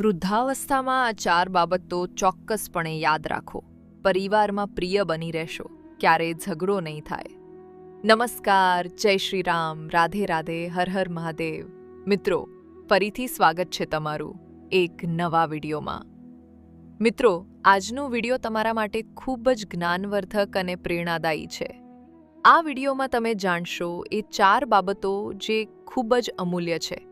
વૃદ્ધાવસ્થામાં આ ચાર બાબતો ચોક્કસપણે યાદ રાખો. પરિવારમાં પ્રિય બની રહેશો. ક્યારેય ઝઘડો નહીં થાય. નમસ્કાર, જય શ્રી રામ, રાધે રાધે, હર હર મહાદેવ. મિત્રો, ફરીથી સ્વાગત છે તમારું એક નવા વિડીયોમાં. મિત્રો, આજનો વીડિયો તમારા માટે ખૂબ જ જ્ઞાનવર્ધક અને પ્રેરણાદાયી છે. આ વિડીયોમાં તમે જાણશો એ ચાર બાબતો જે ખૂબ જ અમૂલ્ય છે.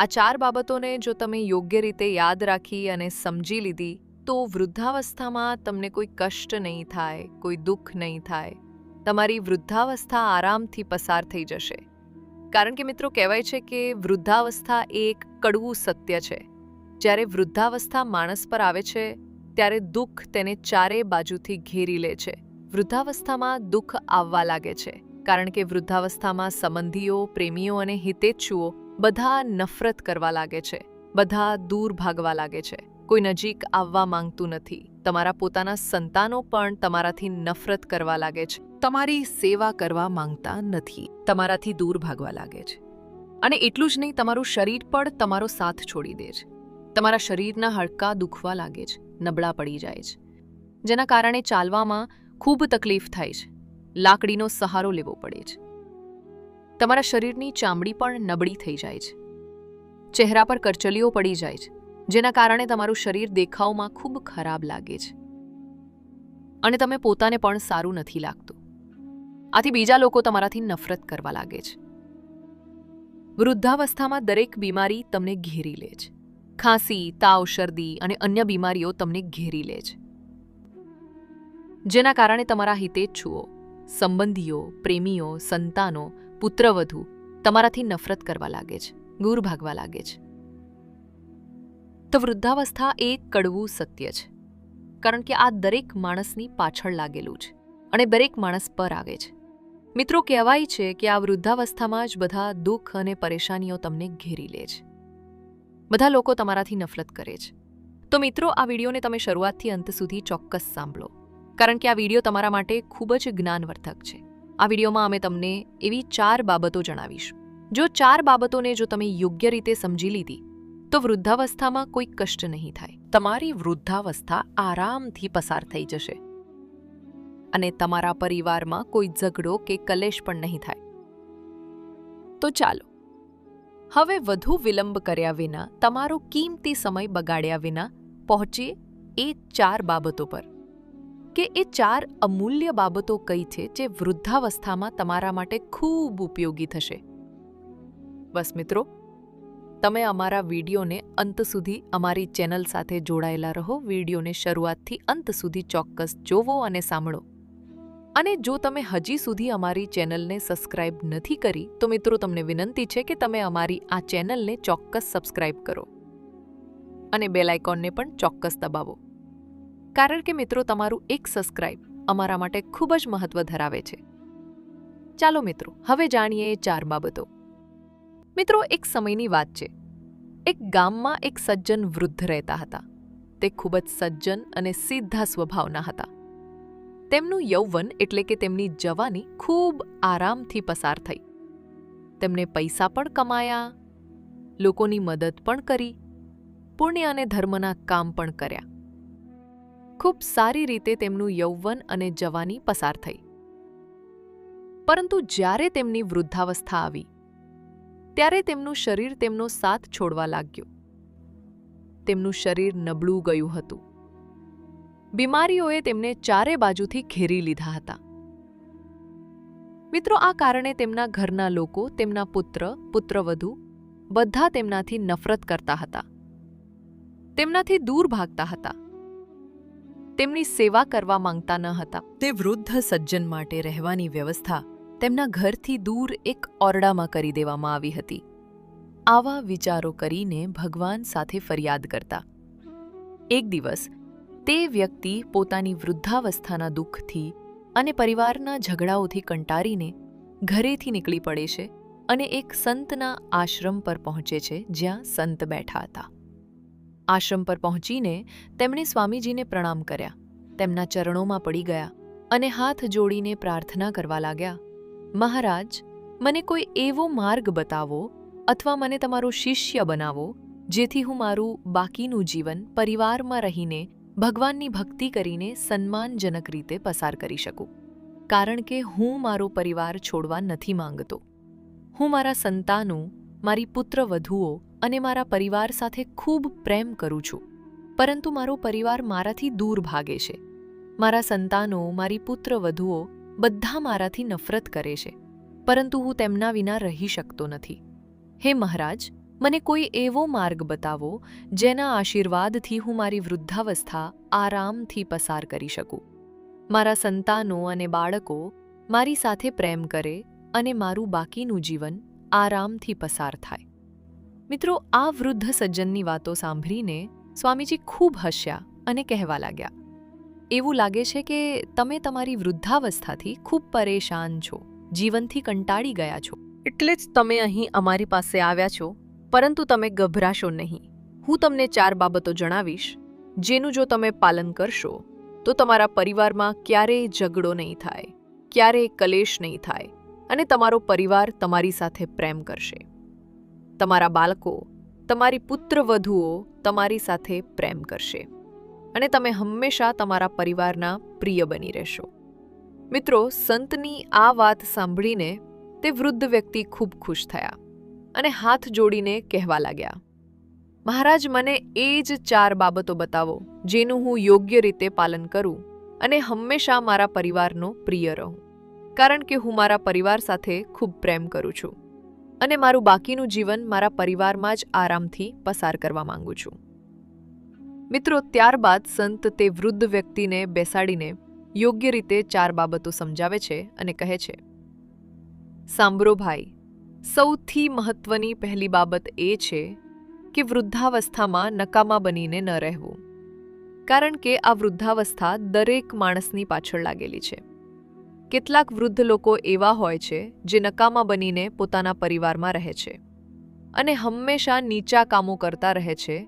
આ ચાર બાબતોને જો તમે યોગ્ય રીતે યાદ રાખી અને સમજી લીધી, તો વૃદ્ધાવસ્થામાં તમને કોઈ કષ્ટ નહીં થાય, કોઈ દુઃખ નહીં થાય. તમારી વૃદ્ધાવસ્થા આરામથી પસાર થઈ જશે. કારણ કે મિત્રો કહેવાય છે કે વૃદ્ધાવસ્થા એ એક કડવું સત્ય છે. જ્યારે વૃદ્ધાવસ્થા માણસ પર આવે છે, ત્યારે દુઃખ તેને ચારે બાજુથી ઘેરી લે છે. વૃદ્ધાવસ્થામાં દુઃખ આવવા લાગે છે. કારણ કે વૃદ્ધાવસ્થામાં સંબંધીઓ, પ્રેમીઓ અને હિતેચ્છુઓ બધા નફરત કરવા લાગે છે. બધા દૂર ભાગવા લાગે છે. કોઈ નજીક આવવા માંગતું નથી. તમારા પોતાના સંતાનો પણ તમારાથી નફરત કરવા લાગે છે. તમારી સેવા કરવા માંગતા નથી. તમારાથી દૂર ભાગવા લાગે છે. અને એટલું જ નહીં, તમારું શરીર પણ તમારો સાથ છોડી દે છે. તમારા શરીરના હડકા દુખવા લાગે છે. નબળા પડી જાય છે. જેના કારણે ચાલવામાં ખૂબ તકલીફ થાય છે. લાકડીનો સહારો લેવો પડે છે. તમારા શરીરની ચામડી પણ નબળી થઈ જાય છે. ચહેરા પર કરચલીઓ પડી જાય છે, જેના કારણે તમારું શરીર દેખાવમાં ખૂબ ખરાબ લાગે છે. અને તમે પોતાને પણ સારું નથી લાગતું. આથી બીજા લોકો તમારાથી નફરત કરવા લાગે છે. વૃદ્ધાવસ્થામાં દરેક બીમારી તમને ઘેરી લે છે. ખાંસી, તાવ, શરદી અને અન્ય બીમારીઓ તમને ઘેરી લે છે. જેના કારણે તમારા હિતેચ્છુઓ સંબંધીઓ, પ્રેમીઓ, સંતાનો પુત્રવધુ તમારાથી નફરત કરવા લાગે છે દૂર ભાગવા લાગે છે. તો વૃદ્ધાવસ્થા એ કડવું સત્ય છે, કારણ કે આ દરેક માણસની પાછળ લાગેલું છે અને દરેક માણસ પર આવે છે. મિત્રો, કહેવાય છે કે આ વૃદ્ધાવસ્થામાં જ બધા દુઃખ અને પરેશાનીઓ તમને ઘેરી લે છે. બધા લોકો તમારાથી નફરત કરે છે. તો મિત્રો, આ વિડીયોને તમે શરૂઆતથી અંત સુધી ચોક્કસ સાંભળો, કારણ કે આ વીડિયો તમારા માટે ખૂબ જ જ્ઞાનવર્ધક છે. આ વિડીયોમાં અમે તમને એવી ચાર બાબતો જણાવીશું. જો ચાર બાબતોને જો તમે યોગ્ય રીતે સમજી લીધી, તો વૃદ્ધાવસ્થામાં કોઈ કષ્ટ નહીં થાય. તમારી વૃદ્ધાવસ્થા આરામથી પસાર થઈ જશે. અને તમારા પરિવારમાં કોઈ ઝઘડો કે કલેશ પણ નહીં થાય. તો ચાલો, હવે વધુ વિલંબ કર્યા વિના, તમારો કિંમતી સમય બગાડ્યા વિના પહોંચીએ એ ચાર બાબતો પર. કે એ ચાર અમૂલ્ય બાબતો કઈ છે જે વૃદ્ધાવસ્થામાં તમારા માટે ખૂબ ઉપયોગી થશે. બસ મિત્રો, તમે અમારા વિડીયોને અંત સુધી અમારી ચેનલ સાથે જોડાયેલા રહો, વિડીયોને શરૂઆતથી અંત સુધી ચોક્કસ જોવો અને સાંભળો. અને જો તમે હજી સુધી અમારી ચેનલને સબસ્ક્રાઇબ નથી કરી, તો મિત્રો તમને વિનંતી છે કે તમે અમારી આ ચેનલને ચોક્કસ સબસ્ક્રાઇબ કરો. અને બેલ આઇકોનને પણ ચોક્કસ દબાવો. કારણ કે મિત્રો, તમારું એક સબસ્ક્રાઇબ અમારા માટે ખૂબ જ મહત્વ ધરાવે છે. ચાલો મિત્રો, હવે જાણીએ એ ચાર બાબતો. મિત્રો, એક સમયની વાત છે. એક ગામમાં એક સજ્જન વૃદ્ધ રહેતા હતા. તે ખૂબ જ સજ્જન અને સીધા સ્વભાવના હતા. તેમનું યૌવન એટલે કે તેમની જવાની ખૂબ આરામથી પસાર થઈ. તેમને પૈસા પણ કમાયા, લોકોની મદદ પણ કરી, પુણ્ય અને ધર્મના કામ પણ કર્યા. ખૂબ સારી રીતે તેમનું યૌવન અને જવાની પસાર થઈ. પરંતુ જ્યારે તેમની વૃદ્ધાવસ્થા આવી, ત્યારે તેમનું શરીર તેમનો સાથ છોડવા લાગ્યું. તેમનું શરીર નબળું ગયું હતું. બીમારીઓએ તેમને ચારે બાજુથી ઘેરી લીધા હતા. મિત્રો, આ કારણે તેમના ઘરના લોકો, તેમના પુત્ર, પુત્રવધુ બધા તેમનાથી નફરત કરતા હતા. તેમનાથી દૂર ભાગતા હતા. તેમની સેવા કરવા માંગતા ન હતા. તે વૃદ્ધ સજ્જન માટે રહેવાની વ્યવસ્થા તેમના ઘરથી દૂર એક ઓરડામાં કરી દેવામાં આવી હતી. આવા વિચારો કરીને ભગવાન સાથે ફરિયાદ કરતા. એક દિવસ, તે વ્યક્તિ પોતાની વૃદ્ધાવસ્થાના દુઃખથી અને પરિવારના ઝઘડાઓથી કંટારીને ઘરેથી નીકળી પડે છે અને એક સંતના આશ્રમ પર પહોંચે છે જ્યાં સંત બેઠા હતા. આશ્રમ પર પહોંચીને તેમણે સ્વામીજીને પ્રણામ કર્યા. તેમના ચરણોમાં પડી ગયા અને હાથ જોડીને પ્રાર્થના કરવા લાગ્યા, મહારાજ, મને કોઈ એવો માર્ગ બતાવો અથવા મને તમારો શિષ્ય બનાવો, જેથી હું મારું બાકીનું જીવન પરિવારમાં રહીને ભગવાનની ભક્તિ કરીને સન્માનજનક રીતે પસાર કરી શકું, કારણ કે હું મારો પરિવાર છોડવા નથી માંગતો. હું મારા સંતાનો મારી પુત્રવધુઓ અને મારા પરિવાર સાથે ખૂબ પ્રેમ કરું છું. પરંતુ મારો પરિવાર મારાથી દૂર ભાગે છે. મારા સંતાનો, મારી પુત્રવધુઓ બધા મારાથી નફરત કરે છે. પરંતુ હું તેમના વિના રહી શકતો નથી. હે મહારાજ, મને કોઈ એવો માર્ગ બતાવો જેના આશીર્વાદથી હું મારી વૃદ્ધાવસ્થા આરામથી પસાર કરી શકું. મારા સંતાનો અને બાળકો મારી સાથે પ્રેમ કરે અને મારું બાકીનું જીવન આરામથી પસાર થાય. મિત્રો, આ વૃદ્ધ સજ્જનની વાતો સાંભળીને સ્વામીજી ખૂબ હસ્યા અને કહેવા લાગ્યા, એવું લાગે છે કે તમે તમારી વૃદ્ધાવસ્થાથી ખૂબ પરેશાન છો, જીવનથી કંટાળી ગયા છો. એટલે જ તમે અહીં અમારી પાસે આવ્યા છો, પરંતુ તમે ગભરાશો નહીં. હું તમને ચાર બાબતો જણાવીશ, જેનું જો તમે પાલન કરશો, તો તમારા પરિવારમાં ક્યારેય ઝઘડો નહીં થાય, ક્યારેય કલેશ નહીં થાય અને તમારો પરિવાર તમારી સાથે પ્રેમ કરશે. તમારા બાળકો, તમારી પુત્રવધુઓ તમારી સાથે પ્રેમ કરશે. અને તમે હંમેશા તમારા પરિવારના પ્રિય બની રહેશો. મિત્રો, સંતની આ વાત સાંભળીને તે વૃદ્ધ વ્યક્તિ ખૂબ ખુશ થયા અને હાથ જોડીને કહેવા લાગ્યા, મહારાજ, મને એ જ ચાર બાબતો બતાવો, જેનું હું યોગ્ય રીતે પાલન કરું અને હંમેશા મારા પરિવારનો પ્રિય રહું. કારણ કે હું મારા પરિવાર સાથે ખૂબ પ્રેમ કરું છું અને મારું બાકીનું જીવન મારા પરિવારમાં જ આરામથી પસાર કરવા માંગુ છું. મિત્રો, ત્યારબાદ સંત તે વૃદ્ધ વ્યક્તિને બેસાડીને યોગ્ય રીતે ચાર બાબતો સમજાવે છે અને કહે છે. સાંભળો ભાઈ, સૌથી મહત્વની પહેલી બાબત એ છે કે વૃદ્ધાવસ્થામાં નકામા બનીને ન રહેવું. કારણ કે આ વૃદ્ધાવસ્થા દરેક માણસની પાછળ લાગેલી છે. કેટલાક વૃદ્ધ લોકો એવા હોય છે, જે નકામા બનીને પોતાના પરિવારમાં રહે છે અને હંમેશા નીચા કામો કરતા રહે છે,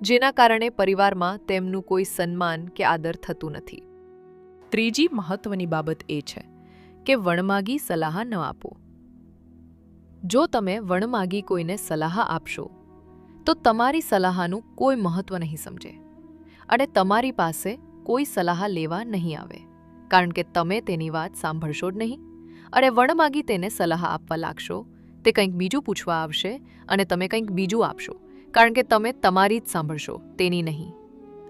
જેના કારણે પરિવારમાં તેમનું કોઈ સન્માન કે આદર થતું નથી. ત્રીજી મહત્વની બાબત એ છે કે વણમાગી સલાહ ન આપો. જો તમે વણમાગી કોઈને સલાહ આપશો, તો તમારી સલાહનું કોઈ મહત્વ નહીં સમજે અને તમારી પાસે કોઈ સલાહ લેવા નહીં આવે. કારણ કે તમે તેની વાત સાંભળશો જ નહીં. અને વણમાગી તેને સલાહ આપવા લાગશો. તે કંઈક બીજું પૂછવા આવશે અને તમે કંઈક બીજું આપશો. કારણ કે તમે તમારી જ સાંભળશો, તેની નહીં.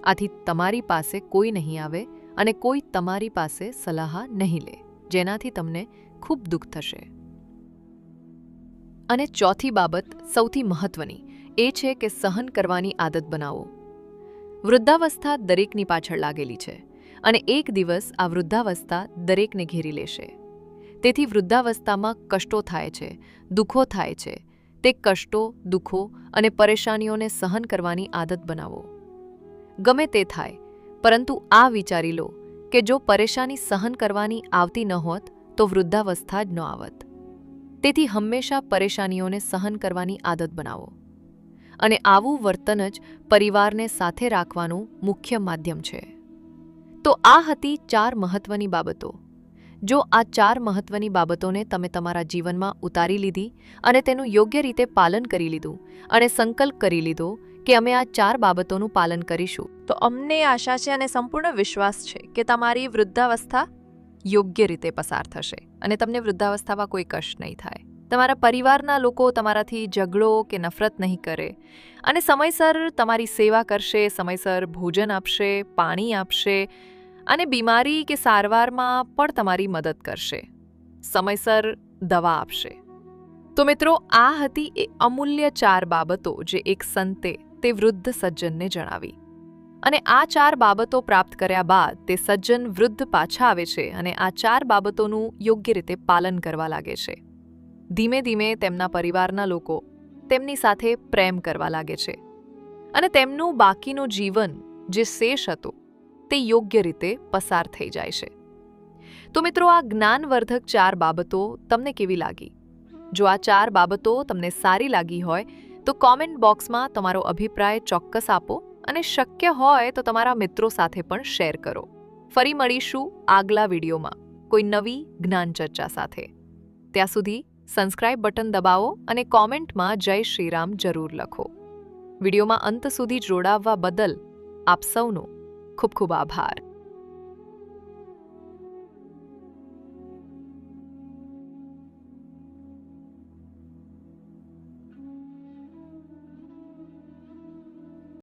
આથી તમારી પાસે કોઈ નહીં આવે અને કોઈ તમારી પાસે સલાહ નહીં લે, જેનાથી તમને ખૂબ દુઃખ થશે. અને ચોથી બાબત, સૌથી મહત્વની, એ છે કે સહન કરવાની આદત બનાવો. વૃદ્ધાવસ્થા દરેકની પાછળ લાગેલી છે. અને એક દિવસ આ વૃદ્ધાવસ્થા દરેકને ઘેરી લેશે. તેથી વૃદ્ધાવસ્થામાં કષ્ટો થાય છે, દુઃખો થાય છે. તે કષ્ટો, દુઃખો અને પરેશાનીઓને સહન કરવાની આદત બનાવો. ગમે તે થાય, પરંતુ આ વિચારી લો કે જો પરેશાની સહન કરવાની આવતી ન હોત, તો વૃદ્ધાવસ્થા જ ન આવત. તેથી હંમેશા પરેશાનીઓને સહન કરવાની આદત બનાવો. અને આવું વર્તન જ પરિવારને સાથે રાખવાનું મુખ્ય માધ્યમ છે. તો આ હતી ચાર મહત્વની બાબતો. જો આ ચાર મહત્વની બાબતોને તમે તમારા જીવનમાં ઉતારી લીધી અને તેનું યોગ્ય રીતે પાલન કરી લીધું અને સંકલ્પ કરી લીધો કે અમે આ ચાર બાબતોનું પાલન કરીશું, તો અમને આશા છે અને સંપૂર્ણ વિશ્વાસ છે કે તમારી વૃદ્ધાવસ્થા યોગ્ય રીતે પસાર થશે અને તમને વૃદ્ધાવસ્થામાં કોઈ કષ્ટ નહીં થાય. તમારા પરિવારના લોકો તમારાથી ઝઘડો કે નફરત નહીં કરે. અને સમયસર તમારી સેવા કરશે, સમયસર ભોજન આપશે, પાણી આપશે અને બીમારી કે સારવારમાં પણ તમારી મદદ કરશે. સમયસર દવા આપશે. તો મિત્રો, આ હતી એ અમૂલ્ય ચાર બાબતો જે એક સંતે તે વૃદ્ધ સજ્જનને જણાવી. અને આ ચાર બાબતો પ્રાપ્ત કર્યા બાદ તે સજ્જન વૃદ્ધ પાછા આવે છે અને આ ચાર બાબતોનું યોગ્ય રીતે પાલન કરવા લાગે છે. ધીમે ધીમે તેમના પરિવારના લોકો તેમની સાથે પ્રેમ કરવા લાગે છે અને તેમનું બાકીનું જીવન જે શેષ હતું તે યોગ્ય રીતે પસાર થઈ જાય છે. તો મિત્રો, આ જ્ઞાનવર્ધક ચાર બાબતો તમને કેવી લાગી? જો આ ચાર બાબતો તમને સારી લાગી હોય, તો કોમેન્ટ બોક્સમાં તમારો અભિપ્રાય ચોક્કસ આપો અને શક્ય હોય તો તમારા મિત્રો સાથે પણ શેર કરો. ફરી મળીશું આગલા વિડીયોમાં કોઈ નવી જ્ઞાન ચર્ચા સાથે. ત્યાં સુધી સબસ્ક્રાઇબ બટન દબાવો અને કોમેન્ટમાં જય શ્રીરામ જરૂર લખો. વિડીયોમાં અંત સુધી જોડાવવા બદલ આપ સૌનો ખૂબ ખૂબ આભાર.